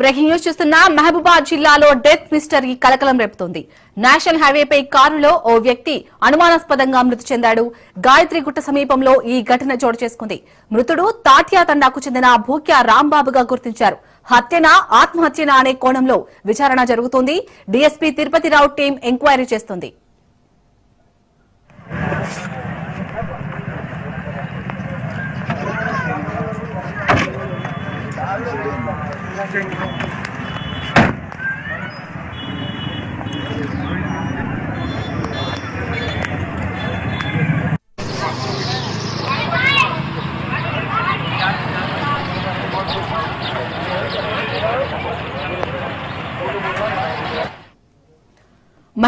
Breaking news చూస్తున్న మహబూబాద్ జిల్లాలో death mystery కలకలం రేపుతోంది. నేషనల్ హైవేపై కారులో ఓ వ్యక్తి అనుమానాస్పదంగా మృతి చెందాడు. గాయత్రిగుట్ట సమీపంలో ఈ ఘటన చోటు చేసుకుంది. మృతుడు తాటియా తండాకు చెందిన భూక్యా రాంబాబుగా గుర్తించారు. హత్యనా ఆత్మహత్యనా అనే కోణంలో విచారణ జరుగుతోంది. డీఎస్పీ తిరుపతిరావు టీం ఎంక్వైరీ చేస్తుంది.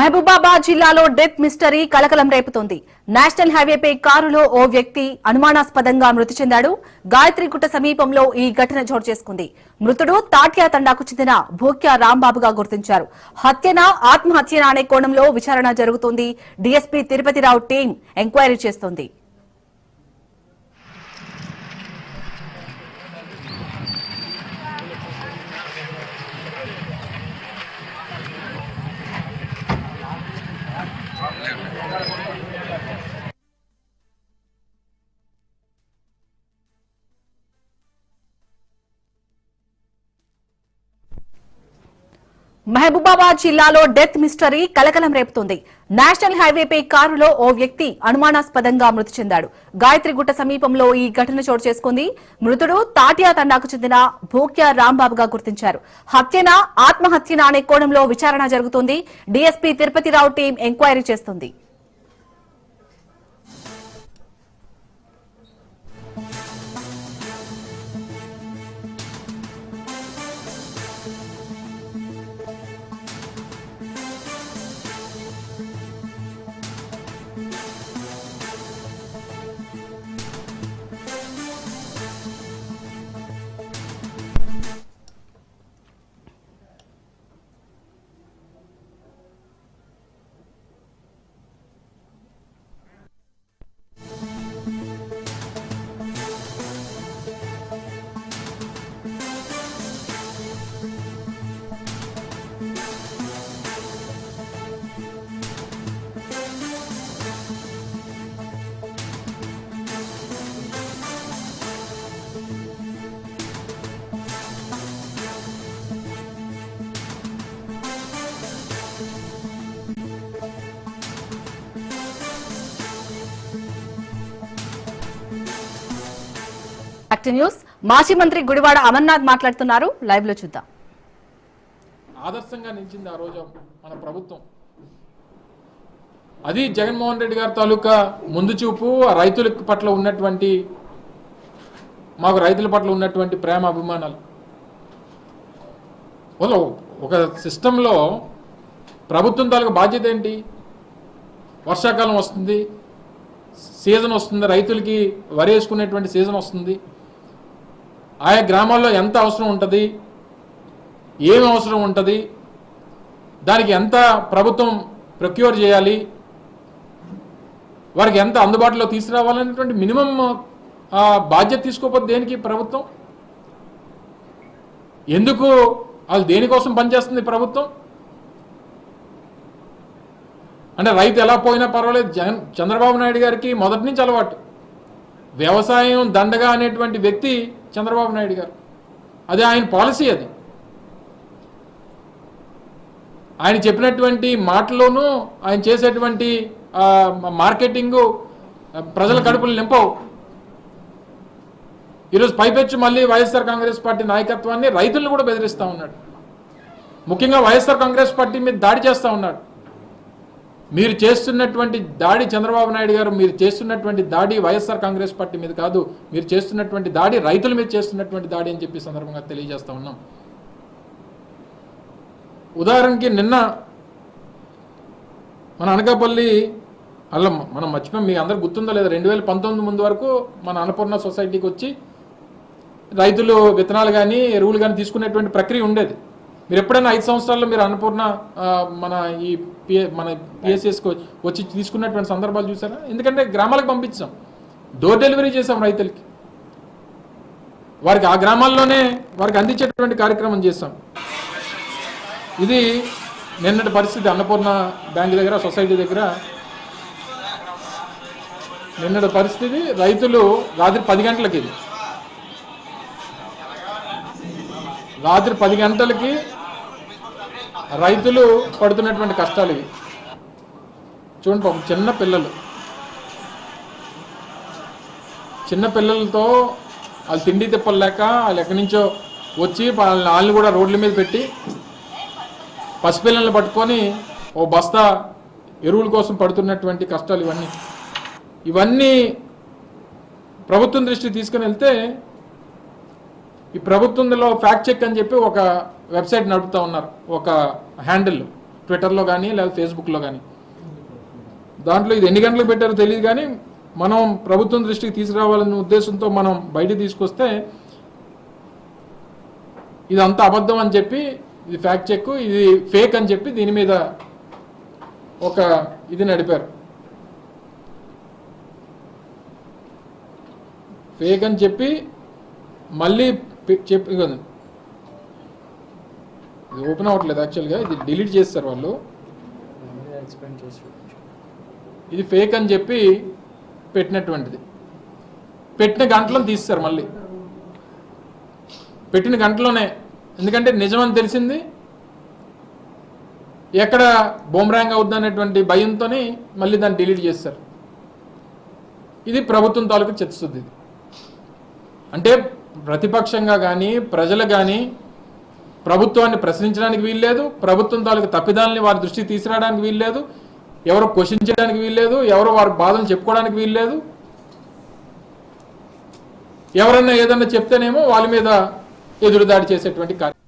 మహబూబాబాద్ జిల్లాలో డెత్ మిస్టరీ కలకలం రేపుతోంది. నేషనల్ హైవేపై కారులో ఓ వ్యక్తి అనుమానాస్పదంగా మృతి చెందాడు. గాయత్రిగుట్ట సమీపంలో ఈ ఘటన చోటు చేసుకుంది. మృతుడు తాట్యా తండాకు చెందిన భూక్యా రాంబాబుగా గుర్తించారు. హత్యనా ఆత్మహత్యనా అనే కోణంలో విచారణ జరుగుతోంది. డీఎస్పీ తిరుపతిరావు టీం ఎంక్వైరీ చేస్తోంది. మహబూబాబాద్ జిల్లాలో డెత్ మిస్టరీ కలకలం రేపుతోంది. నేషనల్ హైవేపై కారులో ఓ వ్యక్తి అనుమానాస్పదంగా మృతి చెందాడు. గాయత్రిగుట్ట సమీపంలో ఈ ఘటన చోటు చేసుకుంది. మృతుడు తాటియా తండాకు చెందిన భూక్యా రాంబాబుగా గుర్తించారు. హత్యనా ఆత్మహత్యనా అనే కోణంలో విచారణ జరుగుతోంది. డీఎస్పీ తిరుపతిరావు టీం ఎంక్వైరీ చేస్తుంది. Active News. మాజీ మంత్రి గుడివాడ అమర్నాథ్ మాట్లాడుతున్నారు. లైవ్లో చూద్దాం. ఆదర్శంగా నిలిచింది ఆ రోజు మన ప్రభుత్వం. అది జగన్మోహన్ రెడ్డి గారి తాలూకా ముందు చూపు రైతుల పట్ల ఉన్నటువంటి మాకు రైతుల పట్ల ఉన్నటువంటి ప్రేమ అభిమానాలు. ఒక సిస్టంలో ప్రభుత్వం తాలూకా బాధ్యత ఏంటి? వర్షాకాలం వస్తుంది సీజన్ వస్తుంది రైతులకి వరి వేసుకునేటువంటి సీజన్ వస్తుంది. ఆయా గ్రామాల్లో ఎంత అవసరం ఉంటుంది? ఏం అవసరం ఉంటుంది? దానికి ఎంత ప్రభుత్వం ప్రొక్యూర్ చేయాలి? వారికి ఎంత అందుబాటులో తీసుకురావాలనేటువంటి మినిమం ఆ, బాధ్యత తీసుకోకపోతే దేనికి ప్రభుత్వం? ఎందుకు వాళ్ళు దేనికోసం పనిచేస్తుంది ప్రభుత్వం? అంటే రైతు ఎలా పోయినా పర్వాలేదు. జగన్ చంద్రబాబు నాయుడు గారికి మొదటి నుంచి అలవాటు. వ్యవసాయం దండగా అనేటువంటి వ్యక్తి చంద్రబాబు నాయుడు గారు. అది ఆయన పాలసీ అది. ఆయన చెప్పినటువంటి మాటల్లోనూ ఆయన చేసేటువంటి మార్కెటింగు ప్రజల కడుపులు నింపవు. ఈరోజు పైపెచ్చు మళ్ళీ వైఎస్ఆర్ కాంగ్రెస్ పార్టీ నాయకత్వాన్ని రైతులను కూడా బెదిరిస్తూ ఉన్నాడు. ముఖ్యంగా వైఎస్ఆర్ కాంగ్రెస్ పార్టీ మీద దాడి చేస్తూ ఉన్నాడు. మీరు చేస్తున్నటువంటి దాడి చంద్రబాబు నాయుడు గారు మీరు చేస్తున్నటువంటి దాడి వైఎస్ఆర్ కాంగ్రెస్ పార్టీ మీద కాదు మీరు చేస్తున్నటువంటి దాడి రైతుల మీద చేస్తున్నటువంటి దాడి అని చెప్పి సందర్భంగా తెలియజేస్తా ఉన్నాం. ఉదాహరణకి నిన్న మన అనకాపల్లి అల్లం మనం మర్చిపోయి మీ అందరు గుర్తుందో లేదా రెండు వేల పంతొమ్మిది ముందు వరకు మన అన్నపూర్ణ సొసైటీకి వచ్చి రైతులు విత్తనాలు కానీ ఎరువులు కానీ తీసుకునేటువంటి ప్రక్రియ ఉండేది. మీరు ఎప్పుడైనా ఐదు సంవత్సరాల్లో మీరు అన్నపూర్ణ మన ఈ పిఏ మన పిఎస్ఎస్కి వచ్చి తీసుకున్నటువంటి సందర్భాలు చూసారా? ఎందుకంటే గ్రామాలకు పంపించాం. డోర్ డెలివరీ చేసాం రైతులకి. వారికి ఆ గ్రామాల్లోనే వారికి అందించేటువంటి కార్యక్రమం చేస్తాం ఇది నిన్నటి పరిస్థితి అన్నపూర్ణ బ్యాంక్ దగ్గర సొసైటీ దగ్గర. నిన్నటి పరిస్థితి రైతులు రాత్రి పది గంటలకి రాత్రి పది గంటలకి రైతులు పడుతున్నటువంటి కష్టాలు ఇవి. చూడండి పాపం చిన్న పిల్లలు. చిన్న పిల్లలతో వాళ్ళు తిండి తిప్పలేక వాళ్ళు ఎక్కడి నుంచో వచ్చి వాళ్ళని వాళ్ళని కూడా రోడ్ల మీద పెట్టి పసిపిల్లల్ని పట్టుకొని ఓ బస్తా ఎరువుల కోసం పడుతున్నటువంటి కష్టాలు ఇవన్నీ. ఇవన్నీ ప్రభుత్వం దృష్టికి తీసుకుని వెళ్తే ఈ ప్రభుత్వంలో ఫ్యాక్ట్ చెక్ అని చెప్పి ఒక వెబ్సైట్ నడుపుతా ఉన్నారు. ఒక హ్యాండిల్ ట్విట్టర్లో కానీ లేదా ఫేస్బుక్లో కానీ దాంట్లో ఇది ఎన్ని గంటలకు పెట్టారో తెలియదు కానీ మనం ప్రభుత్వం దృష్టికి తీసుకురావాలనే ఉద్దేశంతో మనం బయట తీసుకొస్తే ఇది అంత అబద్ధం అని చెప్పి ఇది ఫ్యాక్ట్ చెక్ ఇది ఫేక్ అని చెప్పి దీని మీద ఒక ఇది నడిపారు. ఫేక్ అని చెప్పి మళ్ళీ చెప్పి ఇది ఓపెన్ అవ్వట్లేదు యాక్చువల్గా ఇది డిలీట్ చేస్తారు వాళ్ళు. ఇది ఫేక్ అని చెప్పి పెట్టినటువంటిది. పెట్టిన గంటలను తీస్తారు మళ్ళీ. పెట్టిన గంటలోనే. ఎందుకంటే నిజమని తెలిసింది. ఎక్కడ బొమ్రాంగ్ అవుద్ది అనేటువంటి భయంతో మళ్ళీ దాన్ని డిలీట్ చేస్తారు. ఇది ప్రభుత్వం తాలూకు చిత్తశుద్ధి అంటే ప్రతిపక్షంగా కానీ ప్రజలు కానీ ప్రభుత్వాన్ని ప్రశ్నించడానికి వీల్లేదు ప్రభుత్వం తాలూకు తప్పిదాలని వారి దృష్టికి తీసుకురావడానికి వీల్లేదు ఎవరు క్వశ్చన్ చేయడానికి వీల్లేదు ఎవరు వారి బాధలు చెప్పుకోవడానికి వీల్లేదు. ఎవరన్నా ఏదన్నా చెప్తేనేమో వాళ్ళ మీద ఎదురుదాడి చేసేటువంటి కార్యక్రమం.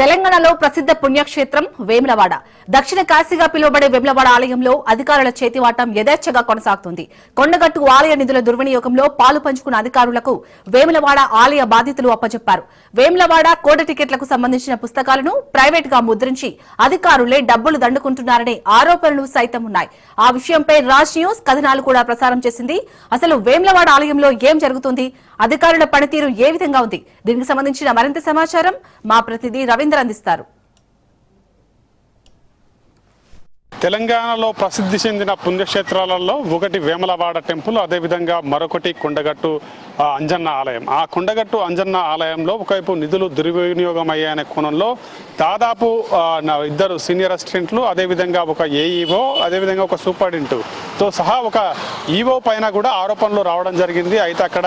తెలంగాణలో ప్రసిద్ధ పుణ్యక్షేత్రం వేములవాడ. దక్షిణ కాశీగా పిలువబడే వేములవాడ ఆలయంలో అధికారుల చేతివాటం యథేచ్ఛగా కొనసాగుతుంది. కొండగట్టు ఆలయ నిధుల దుర్వినియోగంలో పాలు పంచుకున్న అధికారులకు వేములవాడ ఆలయ బాధితులు అప్పచెప్పారు వేములవాడ కోట టికెట్లకు సంబంధించిన పుస్తకాలను ప్రైవేట్గా ముద్రించి అధికారులే డబ్బులు దండుకుంటున్నారనే ఆరోపణలు సైతం ఉన్నాయి. ఆ విషయంపై రాజ్ న్యూస్ కథనాలు కూడా ప్రసారం చేసింది. అసలు వేములవాడ ఆలయంలో ఏం జరుగుతుంది? అధికారుల పనితీరు ఏ విధంగా ఉంది? దీనికి సంబంధించిన మరింత సమాచారం మా ప్రతినిధి రవి రవీందర్ అందిస్తారు. తెలంగాణలో ప్రసిద్ధి చెందిన పుణ్యక్షేత్రాలలో ఒకటి వేమలవాడ టెంపుల్ అదేవిధంగా మరొకటి కొండగట్టు అంజన్న ఆలయం. ఆ కొండగట్టు అంజన్న ఆలయంలో ఒకవైపు నిధులు దుర్వినియోగం అయ్యాయనే కోణంలో దాదాపు నా ఇద్దరు సీనియర్ అసిస్టెంట్లు అదేవిధంగా ఒక ఏఈఓ అదేవిధంగా ఒక సూపరింటెండెంట్తో సహా ఒక ఈఓ పైన కూడా ఆరోపణలు రావడం జరిగింది. అయితే అక్కడ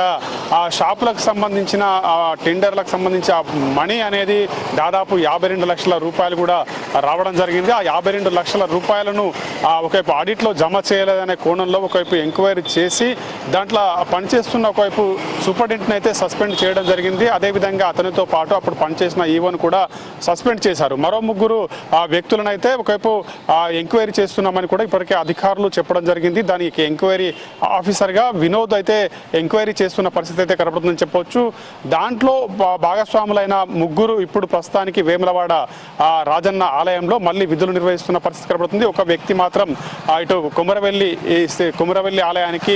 ఆ షాపులకు సంబంధించిన ఆ టెండర్లకు సంబంధించి ఆ మనీ అనేది దాదాపు యాభై రెండు లక్షల రూపాయలు కూడా రావడం జరిగింది. ఆ యాభై రెండు లక్షల రూపాయలను ఒకవైపు ఆడిట్లో జమ చేయలేదనే కోణంలో ఒకవైపు ఎంక్వైరీ చేసి దాంట్లో పనిచేస్తున్న ఒకవైపు సూపరింటెండెంట్ అయితే సస్పెండ్ చేయడం జరిగింది. అదేవిధంగా అతనితో పాటు అప్పుడు పనిచేసిన ఈవోను కూడా సస్పెండ్ చేశారు. మరో ముగ్గురు ఆ వ్యక్తులను అయితే ఒకవైపు ఎంక్వైరీ చేస్తున్నామని కూడా ఇప్పటికే అధికారులు చెప్పడం జరిగింది. దానికి ఎంక్వైరీ ఆఫీసర్గా వినోద్ అయితే ఎంక్వైరీ చేస్తున్న పరిస్థితి అయితే కనబడుతుందని చెప్పవచ్చు దాంట్లో భా- భాగస్వాములైన ముగ్గురు ఇప్పుడు ప్రస్తుతానికి వేములవాడ రాజన్న ఆలయంలో మళ్ళీ విధులు నిర్వహిస్తున్న పరిస్థితి కనబడుతుంది. ఒక వ్యక్తి మాత్రం ఇటు కుమరవెల్లి కుమరవెల్లి ఆలయానికి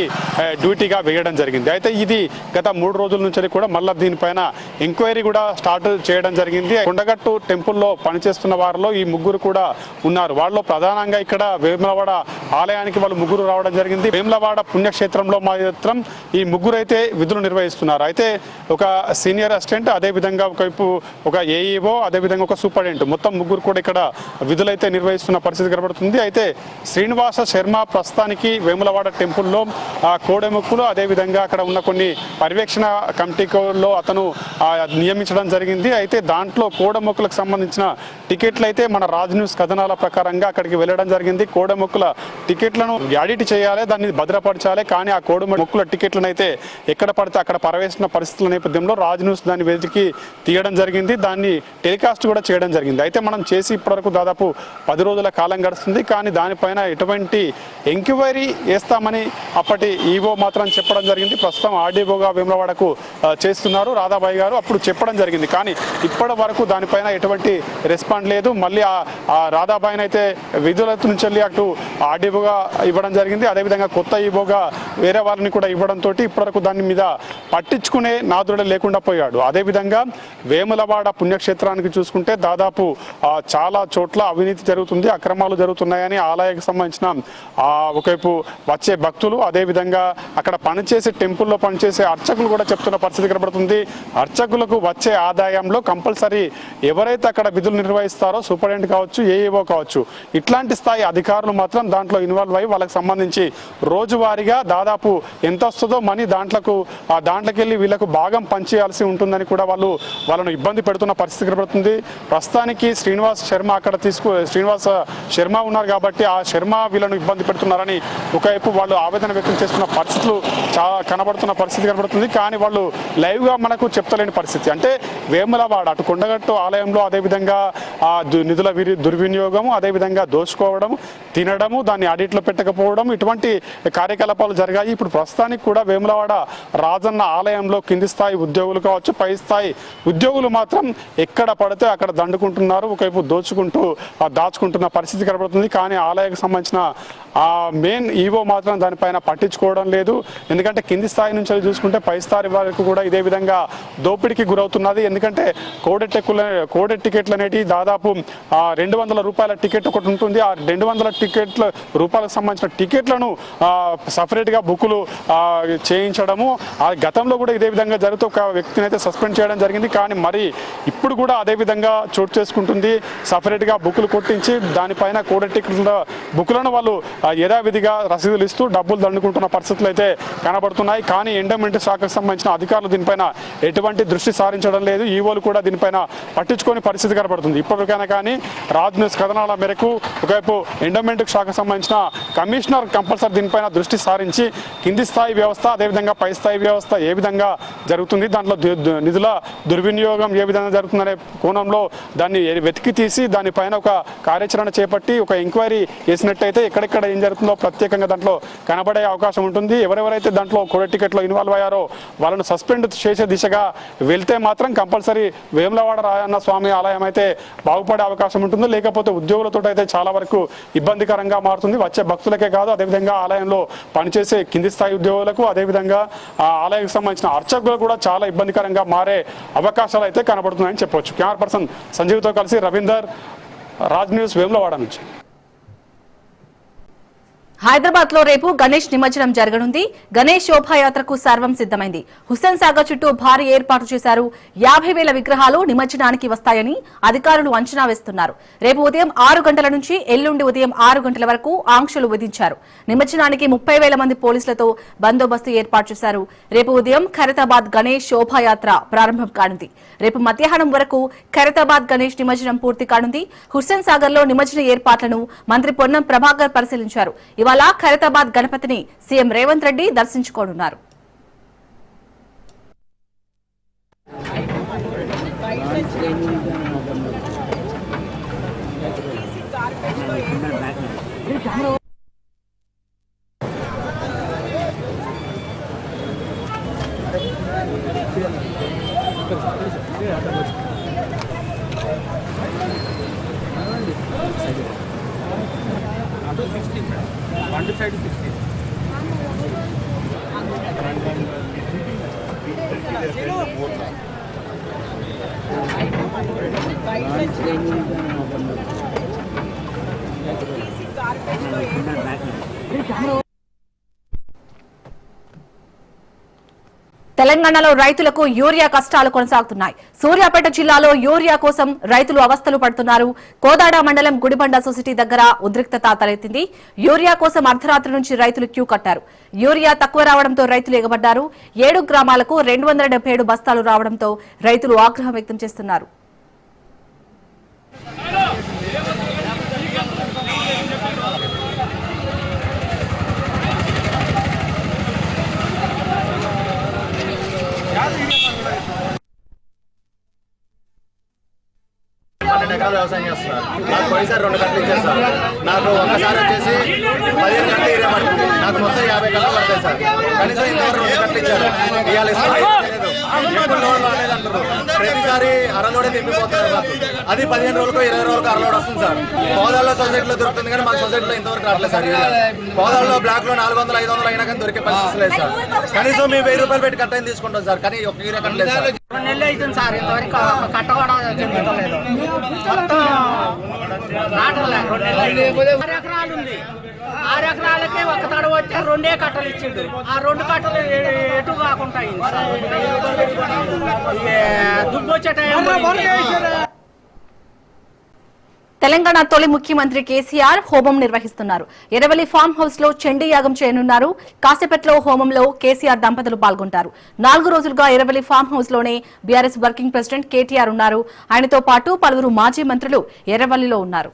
డ్యూటీగా వేయడం జరిగింది. అయితే ఇది గత మూడు రోజుల నుంచి కూడా మళ్ళీ దీనిపైన ఎంక్వైరీ కూడా స్టార్ట్ చేయడం జరిగింది. కొండగట్టు టెంపుల్లో పనిచేస్తున్న వారిలో ఈ ముగ్గురు కూడా ఉన్నారు. వాళ్ళలో ప్రధానంగా ఇక్కడ వేములవాడ ఆలయానికి వాళ్ళు ముగ్గురు రావడం జరిగింది. వేములవాడ పుణ్యక్షేత్రంలో మాత్రం ఈ ముగ్గురు అయితే విధులు నిర్వహిస్తున్నారు. అయితే ఒక సీనియర్ అసిస్టెంట్ అదే విధంగా ఒకవైపు ఒక ఏఈఓ అదే విధంగా ఒక సూపరింటెండెంట్. మొత్తం ముగ్గురు కూడా ఇక్కడ విధులైతే నిర్వహిస్తున్న పరిస్థితి కనబడుతుంది. అయితే శ్రీనివాస శర్మ ప్రస్తుతానికి వేములవాడ టెంపుల్లో కోడెముక్కులు అదేవిధంగా అక్కడ ఉన్న కొన్ని పర్యవేక్షణ కమిటీలో అతను నియమించడం జరిగింది. అయితే దాంట్లో కోడెముక్కులకు సంబంధించిన టికెట్లు అయితే మన రాజ్ న్యూస్ కథనాల ప్రకారంగా అక్కడికి వెళ్ళడం జరిగింది. కోడెముక్కుల టికెట్లను ఆడిట్ చేయాలి దాన్ని భద్రపరచాలి. కానీ ఆ కోడమొక్కుల టికెట్లను అయితే ఎక్కడ పడితే అక్కడ పరవేసిన పరిస్థితుల నేపథ్యంలో రాజ్ న్యూస్ దాన్ని వెతికి తీయడం జరిగింది. దాన్ని టెలికాస్ట్ కూడా చేయడం జరిగింది. అయితే మనం చేసి ఇప్పటివరకు దాదాపు పది రోజుల కాలం గడుస్తుంది. కానీ దానిపైన ఎటువంటి ఎంక్వైరీ వేస్తామని అప్పటి ఈవో మాత్రం చెప్పడం జరిగింది. ప్రస్తుతం ఆర్డీఓగా వేములవాడకు చేస్తున్నారు రాధాబాయి గారు. అప్పుడు చెప్పడం జరిగింది. కానీ ఇప్పటి వరకు దానిపైన ఎటువంటి రెస్పాండ్ లేదు. మళ్ళీ ఆ- రాధాబాయిని అయితే విధుల నుంచి వెళ్ళి అటు ఆర్డీఓగా ఇవ్వడం జరిగింది. అదేవిధంగా కొత్త ఈవోగా వేరే వారిని కూడా ఇవ్వడంతో ఇప్పటివరకు దాని మీద పట్టించుకునే నాదుడు లేకుండా పోయాడు. అదేవిధంగా వేములవాడ పుణ్యక్షేత్రానికి చూసుకుంటే దాదాపు చాలా చోట్ల అవినీతి జరుగుతుంది అక్రమాలు జరుగుతుంది జరుగుతున్నాయని ఆలయానికి సంబంధించిన ఒకవైపు వచ్చే భక్తులు అదేవిధంగా అక్కడ పనిచేసే టెంపుల్లో పనిచేసే అర్చకులు కూడా చెప్తున్న పరిస్థితి కనబడుతుంది. అర్చకులకు వచ్చే ఆదాయంలో కంపల్సరీ ఎవరైతే అక్కడ విధులు నిర్వహిస్తారో సూపరింటెండెంట్ కావచ్చు ఏఏఓ కావచ్చు ఇట్లాంటి స్థాయి అధికారులు మాత్రం దాంట్లో ఇన్వాల్వ్ అయ్యి వాళ్ళకి సంబంధించి రోజువారీగా దాదాపు ఎంత వస్తుందో మనీ దాంట్లకు ఆ దాంట్లోకి వెళ్ళి వీళ్ళకు భాగం పంచేయాల్సి ఉంటుందని కూడా వాళ్ళు వాళ్ళను ఇబ్బంది పెడుతున్న పరిస్థితి కనబడుతుంది. ప్రస్తుతానికి శ్రీనివాస్ శర్మ అక్కడ తీసుకు శ్రీనివాస శర్మ ఉన్నారు కాబట్టి ఆ శర్మ వీళ్ళను ఇబ్బంది పెడుతున్నారని ఒకవైపు వాళ్ళు ఆవేదన వ్యక్తం చేస్తున్న పరిస్థితులు చాలా కనబడుతున్న పరిస్థితి కనబడుతుంది. కానీ వాళ్ళు లైవ్గా మనకు చెప్తలేని పరిస్థితి. అంటే వేములవాడ అటు కొండగట్టు ఆలయంలో అదేవిధంగా ఆ నిధుల దుర్వినియోగము అదేవిధంగా దోచుకోవడం తినడము దాన్ని ఆడిట్లో పెట్టకపోవడం ఇటువంటి కార్యకలాపాలు జరిగాయి. ఇప్పుడు ప్రస్తుతానికి కూడా వేములవాడ రాజన్న ఆలయంలో కింది స్థాయి ఉద్యోగులు కావచ్చు పై స్థాయి ఉద్యోగులు మాత్రం ఎక్కడ పడితే అక్కడ దండుకుంటున్నారు. ఒకవైపు దోచుకుంటూ దాచుకుంటున్న పరిస్థితి కనబడుతుంది. కానీ ఆలయకు సంబంధించిన ఆ మెయిన్ ఈవో మాత్రం దానిపైన పట్టించుకోవడం లేదు. ఎందుకంటే కింది స్థాయి నుంచి చూసుకుంటే పై స్థాయి వరకు కూడా ఇదే విధంగా దోపిడీకి గురవుతున్నది. ఎందుకంటే కోడెడ్ టెక్కుల కోడెడ్ టికెట్లు అనేటివి దాదాపు రెండు వందల రూపాయల టికెట్ ఒకటి ఉంటుంది. ఆ రెండు వందల టికెట్ల రూపాయలకు సంబంధించిన టికెట్లను సపరేట్గా బుక్కులు చేయించడము. ఆ గతంలో కూడా ఇదే విధంగా జరుగుతూ ఒక వ్యక్తిని అయితే సస్పెండ్ చేయడం జరిగింది. కానీ మరి ఇప్పుడు కూడా అదే విధంగా చోటు చేసుకుంటుంది. సపరేట్గా బుక్కులు కొట్టించి దానిపైన కోడెడ్ టికెట్ల బుక్కులను వాళ్ళు ఆ, యథావిధిగా రసీదులు ఇస్తూ డబ్బులు దండుకుంటున్న పరిస్థితులు అయితే కనబడుతున్నాయి. కానీ ఎండోమెంట్ శాఖకు సంబంధించిన అధికారులు దీనిపైన ఎటువంటి దృష్టి సారించడం లేదు. ఈవోలు కూడా దీనిపైన పట్టించుకొని పరిస్థితి కనబడుతుంది. ఇప్పటికైనా కానీ రాజ్ న్యూస్ కథనాల మేరకు ఒకవైపు ఎండోమెంట్ శాఖకు సంబంధించిన కమిషనర్ కంపల్సరీ దీనిపైన దృష్టి సారించి కింది స్థాయి వ్యవస్థ అదేవిధంగా పై స్థాయి వ్యవస్థ ఏ విధంగా జరుగుతుంది దాంట్లో నిధుల దుర్వినియోగం ఏ విధంగా జరుగుతుందనే కోణంలో దాన్ని వెతికి తీసి దానిపైన ఒక కార్యాచరణ చేపట్టి ఒక ఎంక్వైరీ చేసినట్టయితే ఎక్కడెక్కడ ఏం జరుగుతుందో ప్రత్యేకంగా దాంట్లో కనబడే అవకాశం ఉంటుంది. ఎవరెవరైతే దాంట్లో కోడ టికెట్లో ఇన్వాల్వ్ అయ్యారో వాళ్ళను సస్పెండ్ చేసే దిశగా వెళ్తే మాత్రం కంపల్సరీ వేములవాడ రాయన్న స్వామి ఆలయం అయితే బాగుపడే అవకాశం ఉంటుంది. లేకపోతే ఉద్యోగులతో అయితే చాలా వరకు ఇబ్బందికరంగా మారుతుంది. వచ్చే భక్తులకే కాదు అదేవిధంగా ఆలయంలో పనిచేసే కింది స్థాయి ఉద్యోగులకు అదేవిధంగా ఆ ఆలయానికి సంబంధించిన అర్చకులు కూడా చాలా ఇబ్బందికరంగా మారే అవకాశాలు అయితే కనబడుతున్నాయని చెప్పొచ్చు. కెమెరా పర్సన్ సంజీవ్తో కలిసి రవీందర్ రాజ్ న్యూస్ వేములవాడ నుంచి. హైదరాబాద్లో రేపు గణేష్ నిమజ్జనం జరగనుంది. గణేష్ శోభాయాత్రకు సర్వం సిద్దమైంది హుస్సేన్ సాగర్ చుట్టూ భారీ ఏర్పాటు చేశారు. యాభై వేల విగ్రహాలు నిమజ్జనానికి వస్తాయని అధికారులు అంచనా వేస్తున్నారు. రేపు ఉదయం ఆరు గంటల నుంచి ఎల్లుండి ఉదయం ఆరు గంటల వరకు ఆంక్షలు విధించారు. నిమజ్జనానికి ముప్పై వేల మంది పోలీసులతో బందోబస్తు ఏర్పాటు చేశారు. రేపు ఉదయం ఖైరతాబాద్ గణేష్ శోభాయాత్ర ప్రారంభం కానుంది. రేపు మధ్యాహ్నం వరకు ఖైరతాబాద్ గణేష్ నిమజ్జనం పూర్తి కానుంది. హుస్సేన్ సాగర్లో నిమజ్జన ఏర్పాట్లను మంత్రి పొన్నం ప్రభాకర్ పరిశీలించారు. ఇవాళ ఖైరతాబాద్ గణపతిని సీఎం రేవంత్ రెడ్డి దర్శించుకోనున్నారు. తెలంగాణలో రైతులకు యూరియా కష్టాలు కొనసాగుతున్నాయి. సూర్యాపేట జిల్లాలో యూరియా కోసం రైతులు అవస్థలు పడుతున్నారు. కోదాడ మండలం గుడిబండ సొసైటీ దగ్గర ఉద్రిక్తత తలెత్తింది. యూరియా కోసం అర్ధరాత్రి నుంచి రైతులు క్యూ కట్టారు. యూరియా తక్కువ రావడంతో రైతులు ఎగబడ్డారు. ఏడు గ్రామాలకు రెండు వందల ఏడు బస్తాలు రావడంతో రైతులు ఆగ్రహం వ్యక్తం చేస్తున్నారు రెండు ఎకరాలు వ్యవసాయం చేస్తున్నారు. నాకు పోయినసారి రెండు గంటలు ఇచ్చేస్తారు నాకు ఒకసారి వచ్చేసి పదిహేను గంటలు ఇరవై పడుతుంది. నాకు మొత్తం యాభై గంటలు పడతాయి సార్. కనీసం ఇంతవరకు రెండు గంటలు ఇచ్చారు. ఇవాళ ఇస్తారు ఎప్పుడు రాలేదు అంటారు ప్రతిసారి అరలోడే తిప్పిపోతారు అది పదిహేను రోజులకు ఇరవై రోజులకు అరలోడ్ వస్తుంది సార్. పోదాల్లో సొసైటీలో దొరుకుతుంది కానీ మాకు సొసైటీలో ఇంతవరకు రావట్లేదు సార్ పోదాల్లో బ్లాక్లో నాలుగు వందలు ఐదు వందలు అయినా కానీ దొరికే పరిస్థితి లేదు సార్. కనీసం మేము వెయ్యి రూపాయలు పెట్టి కట్టని తీసుకుంటాం సార్. కానీ ఒక ఏరియా కట్టలేదు సార్. రెండు నెలలు అవుతుంది సార్ ఇంతవరకు కట్ట కూడా జరుగుతలేదు. మొత్తం నాటలే రెండు నెలలు ఎకరాలు ఉంది. ఆరు ఎకరాలకే ఒక తడ వచ్చే రెండే కట్టలు ఇచ్చిండు ఆ రెండు కట్టలు ఎటు కాకుండా. తెలంగాణ తొలి ముఖ్యమంత్రి కేసీఆర్ హోమం నిర్వహిస్తున్నారు. ఎరవలి ఫామ్ హౌస్లో చండీ యాగం చేయనున్నారు. కాసేపట్లో హోమంలో కేసీఆర్ దంపతులు పాల్గొంటారు. నాలుగు రోజులుగా ఎరవలి ఫామ్ హౌస్లోనే బీఆర్ఎస్ వర్కింగ్ ప్రెసిడెంట్ కేటీఆర్ ఉన్నారు. ఆయనతో పాటు పలువురు మాజీ మంత్రులు ఎర్రవల్లిలో ఉన్నారు.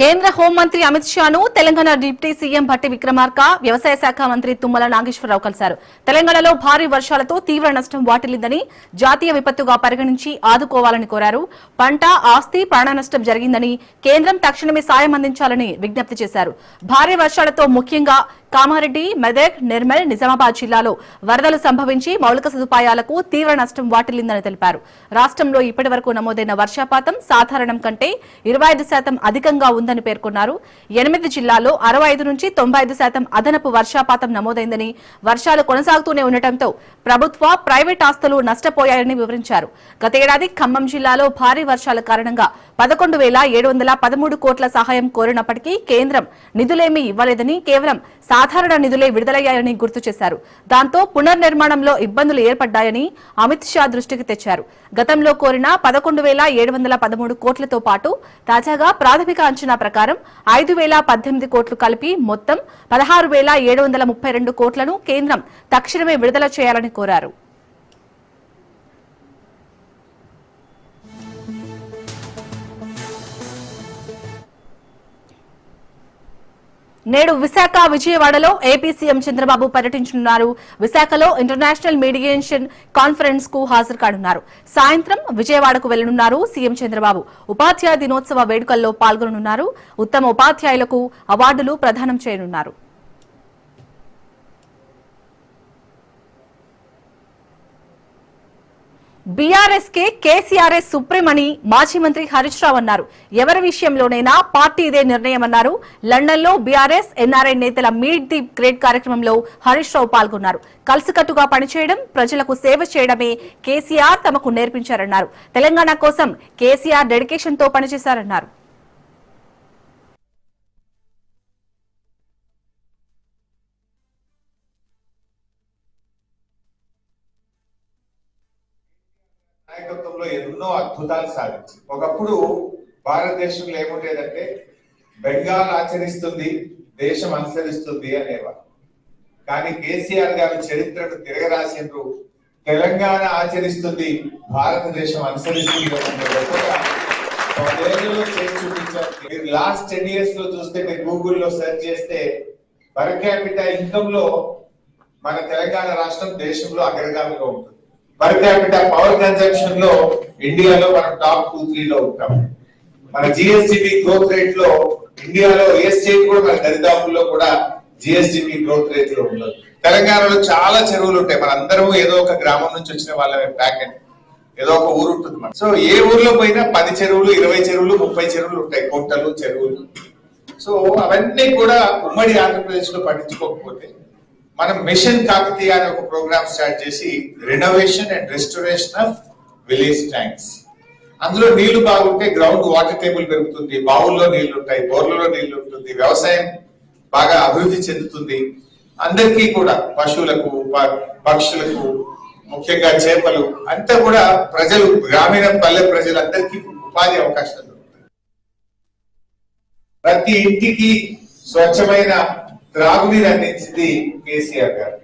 కేంద్ర హోంమంత్రి అమిత్ షాను తెలంగాణ డిప్యూటీ సీఎం భట్టి విక్రమార్క వ్యవసాయ శాఖ మంత్రి తుమ్మల నాగేశ్వరరావు కలిశారు. తెలంగాణలో భారీ వర్షాలతో తీవ్ర నష్టం వాటిల్లిందని జాతీయ విపత్తుగా పరిగణించి ఆదుకోవాలని కోరారు. పంట ఆస్తి ప్రాణ నష్టం జరిగిందని కేంద్రం తక్షణమే సాయం అందించాలని విజ్ఞప్తి చేశారు. భారీ వర్షాలతో ముఖ్యంగా కామారెడ్డి మెదక్ నిర్మల్ నిజామాబాద్ జిల్లాలో వరదలు సంభవించి మౌలిక సదుపాయాలకు తీవ్ర నష్టం వాటిల్లిందని తెలిపారు. రాష్ట్రంలో ఇప్పటి వరకు నమోదైన వర్షపాతం సాధారణం కంటే ఇరవై ఐదు శాతం అధికంగా ఉందని పేర్కొన్నారు. ఎనిమిది జిల్లాల్లో అరవై ఐదు నుంచి తొంభై ఐదు శాతం అదనపు వర్షపాతం నమోదైందని వర్షాలు కొనసాగుతూనే ఉండటంతో ప్రభుత్వ ప్రైవేట్ ఆస్తులు నష్టపోయాయని వివరించారు. గతేడాది ఖమ్మం జిల్లాలో భారీ వర్షాల కారణంగా పదకొండు వేల ఏడు వందల పదమూడు కోట్ల సహాయం కోరినప్పటికీ కేంద్రం నిధులేమీ ఇవ్వలేదని కేవలం సాధారణ నిధులే విడుదలయ్యాయని గుర్తు చేశారు. దాంతో పునర్నిర్మాణంలో ఇబ్బందులు ఏర్పడ్డాయని అమిత్ షా దృష్టికి తెచ్చారు. గతంలో కోరిన పదకొండు వేల ఏడు వందల పదమూడు కోట్లతో పాటు తాజాగా ప్రాథమిక అంచనా ప్రకారం ఐదు వేల పద్దెనిమిది కోట్లు కలిపి మొత్తం పదహారు వేల ఏడు వందల ముప్పై రెండు కోట్లను కేంద్రం తక్షణమే విడుదల చేయాలని కోరారు. నేడు విశాఖ విజయవాడలో ఏపీ సీఎం చంద్రబాబు పర్యటించనున్నారు. విశాఖలో ఇంటర్నేషనల్ మీడియేషన్ కాన్ఫరెన్స్కు హాజరు కానున్నారు. సాయంత్రం విజయవాడకు వెళ్ళనున్నారు సీఎం చంద్రబాబు. ఉపాధ్యాయ దినోత్సవ వేడుకల్లో పాల్గొననున్నారు. ఉత్తమ ఉపాధ్యాయులకు అవార్డులు ప్రదానం చేయనున్నారు. బీఆర్ఎస్ కే కేసీఆర్ఎస్ సుప్రీం అని మాజీ మంత్రి హరీష్ రావు అన్నారు. ఎవరి విషయంలోనైనా పార్టీ ఇదే నిర్ణయం అన్నారు లండన్లో బీఆర్ఎస్ ఎన్ఆర్ఐ నేతల మీట్ ది గ్రేట్ కార్యక్రమంలో హరీష్ రావు పాల్గొన్నారు. కలిసికట్టుగా పనిచేయడం ప్రజలకు సేవ చేయడమే కేసీఆర్ తమకు నేర్పించారన్నారు. తెలంగాణ కోసం కేసీఆర్ డెడికేషన్తో పనిచేశారన్నారు. ఎన్నో అద్భుతాలు సాధించింది. ఒకప్పుడు భారతదేశంలో ఏముండేదంటే బెంగాల్ ఆచరిస్తుంది దేశం అనుసరిస్తుంది అనేవారు. కానీ కేసీఆర్ గారు చరిత్రను తిరగరాసిండ్రు తెలంగాణ ఆచరిస్తుంది భారతదేశం అనుసరిస్తుంది మీరు లాస్ట్ టెన్ ఇయర్స్లో చూస్తే మీరు గూగుల్లో సెర్చ్ చేస్తే పర్ క్యాపిటల్ ఇన్కమ్లో మన తెలంగాణ రాష్ట్రం దేశంలో అగ్రగామిగా ఉంటుంది. పర్ క్యాపిటల్ పవర్ కన్సంప్షన్లో ఇండియాలో మనం టాప్ టూ త్రీ లో ఉంటాం. మన జిఎస్టిపి గ్రోత్ రేట్లో ఇండియాలో ఏ స్టేట్ కూడా మన దరిదాపుల్లో కూడా జిఎస్టిపి గ్రోత్ రేట్లో ఉండదు. తెలంగాణలో చాలా చెరువులు ఉంటాయి. మన అందరం ఏదో ఒక గ్రామం నుంచి వచ్చిన వాళ్ళమే ప్యాకెట్. ఏదో ఒక ఊరు ఉంటుంది మన సో ఏ ఊర్లో పోయినా పది చెరువులు ఇరవై చెరువులు ముప్పై చెరువులు ఉంటాయి. కొంటలు చెరువులు. సో అవన్నీ కూడా ఉమ్మడి ఆంధ్రప్రదేశ్లో పట్టించుకోకపోతే మనం మిషన్ కాకతీయ అనే ఒక ప్రోగ్రామ్ స్టార్ట్ చేసి renovation and restoration of village tanks అందులో నీళ్ళు బాగుంటే గ్రౌండ్ వాటర్ టేబుల్ పెరుగుతుంది బావుల్లో నీళ్ళు ఉంటాయి బోర్లలో నీళ్ళు ఉంటుంది వ్యవసాయం బాగా అభివృద్ధి చెందుతుంది. అందరికీ కూడా పశువులకు పక్షులకు ముఖ్యంగా చేపలు అంతా కూడా ప్రజలు గ్రామీణ పల్లె ప్రజలందరికీ ఉపాధి అవకాశాలు దొరుకుతాయి. ప్రతి ఇంటికి స్వచ్ఛమైన త్రాగునీరు అందించింది కేసీఆర్ గారు.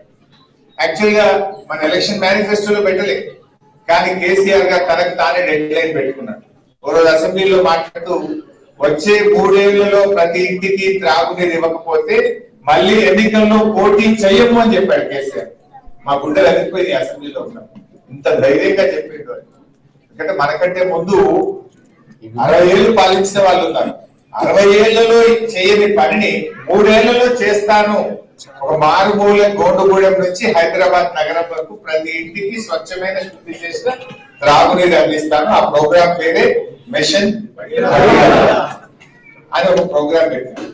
యాక్చువల్గా మన ఎలక్షన్ మేనిఫెస్టోలో పెట్టలే. కానీ కేసీఆర్ గారు తనకు తానే డెడ్ లైన్ పెట్టుకున్నాడు ఓ రోజు అసెంబ్లీలో మాట్లాడుతూ వచ్చే మూడేళ్ళలో ప్రతి ఇంటికి త్రాగునీరు ఇవ్వకపోతే మళ్ళీ ఎన్నికల్లో పోటీ చెయ్యము అని చెప్పాడు కేసీఆర్. మా గుండెలు అదిపోయింది అసెంబ్లీలో ఉన్నాం ఇంత ధైర్యంగా చెప్పిండు ఎందుకంటే మనకంటే ముందు అరవై ఏళ్ళు పాలించిన వాళ్ళు ఉన్నారు. అరవై ఏళ్ళలో చేయని పనిని మూడేళ్ళలో చేస్తాను. ఒక మారుమూల గోండుగూడెం నుంచి హైదరాబాద్ నగరం వరకు ప్రతి ఇంటికి స్వచ్ఛమైన శుద్ధి చేసిన త్రాగునీరు అందిస్తాను. ఆ ప్రోగ్రామ్ పేరే మిషన్ అని ఒక ప్రోగ్రామ్ పెట్టాను.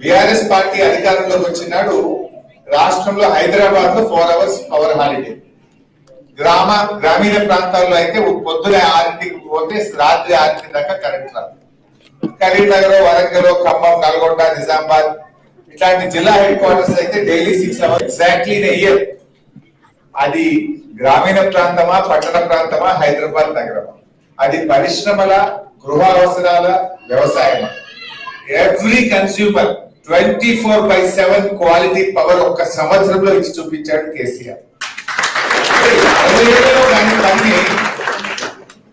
బిఆర్ఎస్ పార్టీ అధికారంలోకి వచ్చినాడు. రాష్ట్రంలో హైదరాబాద్లో ఫోర్ అవర్స్ పవర్ హాలిడే. గ్రామ గ్రామీణ ప్రాంతాల్లో అయితే పొద్దున ఆరింటికి పోతే రాత్రి ఆరింటి దాకా కరెంట్ రాదు. కరీంనగర్ వరంగల్ ఖమ్మం నల్గొండ నిజామాబాద్ ఇట్లాంటి జిల్లా హెడ్ క్వార్టర్స్ అయితే daily six hours exactly year. అది గ్రామీణ ప్రాంతమా పట్టణ ప్రాంతమా హైదరాబాద్ నగరమా? అది పరిశ్రమల గృహ అవసరాల వ్యవసాయమా? Every consumer twenty four by seven quality power ఒక్క సంవత్సరంలో ఇచ్చి చూపించాడు కేసీఆర్ అరవై ఏళ్ళలో దాని పని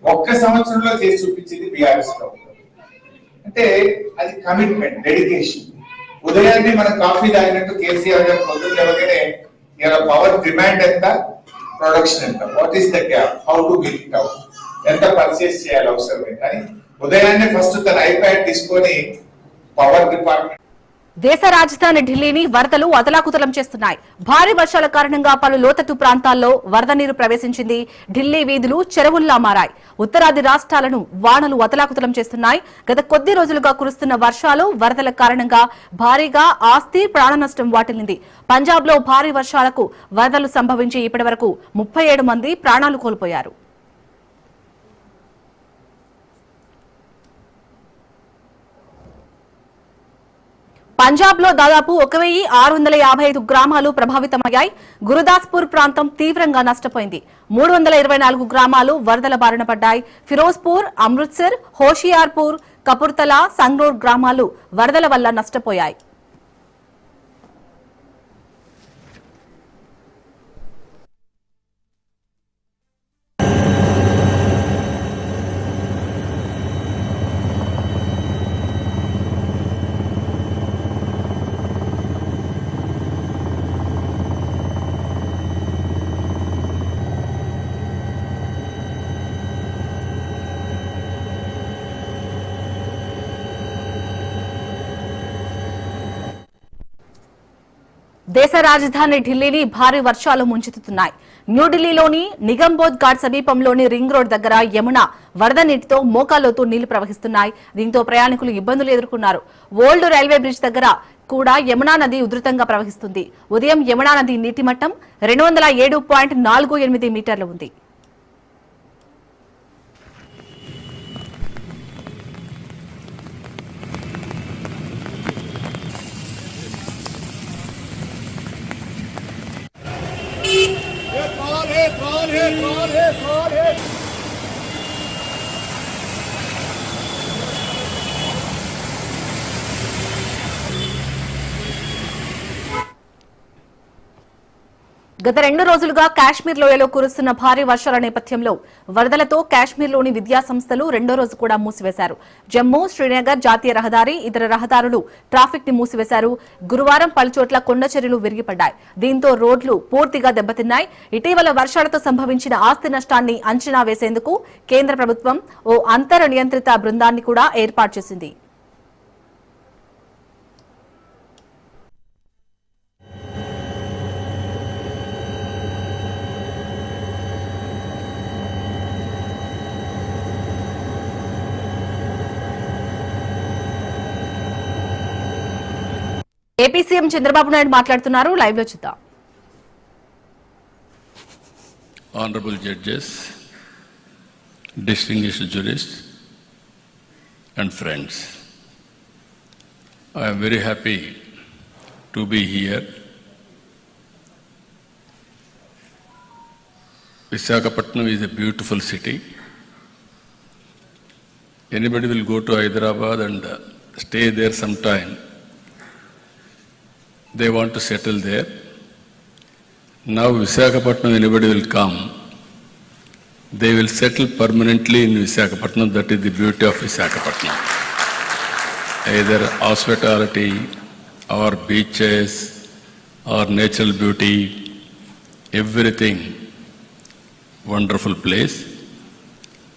ఒక్క సంవత్సరంలో చేసి చూపించింది బీఆర్ఎస్ ప్రభుత్వం అంటే అది కమిట్మెంట్ డెడికేషన్ ఉదయాన్నే మనం కాఫీ తాగినట్టు కేసీఆర్ గారు పొద్దున్న లేవగానే ఇలా పవర్ డిమాండ్ ఎంత? ప్రొడక్షన్ ఎంత? What is the gap how to bill it out ఎంత పర్చేస్ చేయాలి అవసరమే కానీ ఉదయాన్నే ఫస్ట్ తన ఐప్యాడ్ తీసుకొని పవర్ డిపార్ట్మెంట్ దేశ రాజధాని ఢిల్లీని వరదలు అతలాకుతలం చేస్తున్నాయి. భారీ వర్షాల కారణంగా పలు లోతట్టు ప్రాంతాల్లో వరద నీరు ప్రవేశించింది. ఢిల్లీ వీధులు చెరువుల్లా మారాయి. ఉత్తరాది రాష్ట్రాలను వానలు అతలాకుతలం చేస్తున్నాయి. గత కొద్ది రోజులుగా కురుస్తున్న వర్షాలు వరదల కారణంగా భారీగా ఆస్తి ప్రాణ నష్టం వాటిల్లింది. పంజాబ్లో భారీ వర్షాలకు వరదలు సంభవించి ఇప్పటివరకు ముప్పై ఏడు మంది ప్రాణాలు కోల్పోయారు. పంజాబ్లో దాదాపు ఒక వెయ్యి ఆరు వందల యాభై ఐదు గ్రామాలు ప్రభావితమయ్యాయి. గురుదాస్పూర్ ప్రాంతం తీవ్రంగా నష్టపోయింది. మూడు వందల ఇరవై నాలుగు గ్రామాలు వరదల బారిన పడ్డాయి. ఫిరోజ్పూర్ అమృత్సర్ హోషియార్పూర్ కపుర్తలా సంగ్రూర్ గ్రామాలు వరదల వల్ల నష్టపోయాయి. దేశ రాజధాని ఢిల్లీని భారీ వర్షాలు ముంచెత్తుతున్నాయి. న్యూఢిల్లీలోని నిగంబోధ్ ఘాట్ సమీపంలోని రింగ్ రోడ్ దగ్గర యమున వరద నీటితో మోకాల్లోతూ నీళ్ళు ప్రవహిస్తున్నాయి. దీంతో ప్రయాణికులు ఇబ్బందులు ఎదుర్కొన్నారు. ఓల్డ్ రైల్వే బ్రిడ్జ్ దగ్గర కూడా యమునా నది ఉధృతంగా ప్రవహిస్తుంది. ఉదయం యమునా నది నీటి మట్టం రెండు వందల ఏడు పాయింట్ నాలుగు ఎనిమిది మీటర్లు ఉంది. कौन है कौन है कौन है? గత రెండు రోజులుగా కాశ్మీర్ లోయలో కురుస్తున్న భారీ వర్షాల నేపథ్యంలో వరదలతో కాశ్మీర్లోని విద్యా సంస్థలు రెండో రోజు కూడా మూసివేశారు. జమ్మూ శ్రీనగర్ జాతీయ రహదారి ఇతర రహదారులు ట్రాఫిక్ని మూసివేశారు. గురువారం పలుచోట్ల కొండ చర్యలు విరిగిపడ్డాయి. దీంతో రోడ్లు పూర్తిగా దెబ్బతిన్నాయి. ఇటీవల వర్షాలతో సంభవించిన ఆస్తి నష్టాన్ని అంచనా వేసేందుకు కేంద్ర ప్రభుత్వం ఓ అంతర నియంత్రిత బృందాన్ని కూడా ఏర్పాటు చేసింది. ఏపీ సీఎం చంద్రబాబు నాయుడు మాట్లాడుతున్నారు లైవ్లో చూద్దాం honorable judges, distinguished jurists, and friends. I am very happy to be here. Visakhapatnam is a beautiful city. Anybody will go to Hyderabad and uh, stay there sometime. They want to settle there. Now Visakhapatnam, anybody will come, they will settle permanently in Visakhapatnam. That is the beauty of Visakhapatnam. Either hospitality or beaches or natural beauty, everything wonderful place.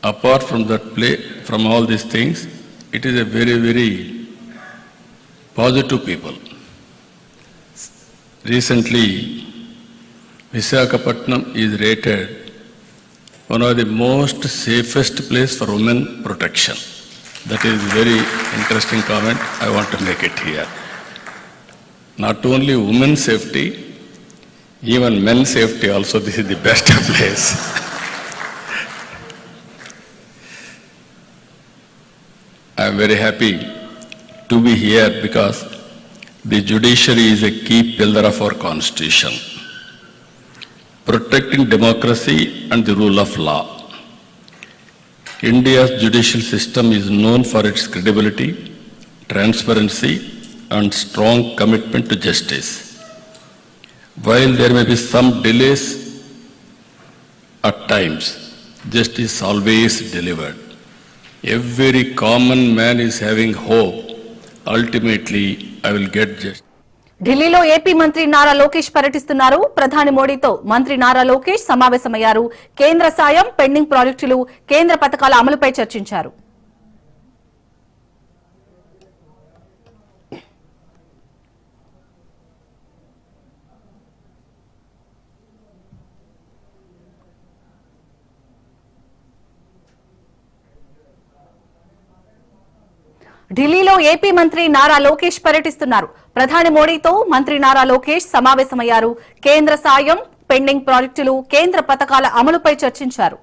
Apart from that place, from all these things, it is a very, very positive people. Recently, Visakhapatnam is rated one of the most safest place for women protection. That is very interesting comment. I want to make it here. Not only women safety, even men safety also, this is the best place. I am very happy to be here because the judiciary is a key pillar of our constitution, protecting democracy and the rule of law. India's judicial system is known for its credibility, transparency, and strong commitment to justice. While there may be some delays at times, justice is always delivered. Every common man is having hope. Ultimately I will get just ఢిల్లీలో AP మంత్రి నారా లోకేష్ పర్యటిస్తున్నారు. ప్రధాని మోడీతో మంత్రి నారా లోకేష్ సమావేశమయ్యారు. కేంద్ర సాయం pending ప్రాజెక్టులు కేంద్ర పథకాల అమలుపై చర్చించారు. ఢిల్లీలో ఏపీ మంత్రి నారా లోకేష్ పర్యటిస్తున్నారు. ప్రధాని మోడీతో మంత్రి నారా లోకేష్ సమావేశమయ్యారు. కేంద్ర సాయం పెండింగ్ ప్రాజెక్టులు కేంద్ర పథకాల అమలుపై చర్చించారు.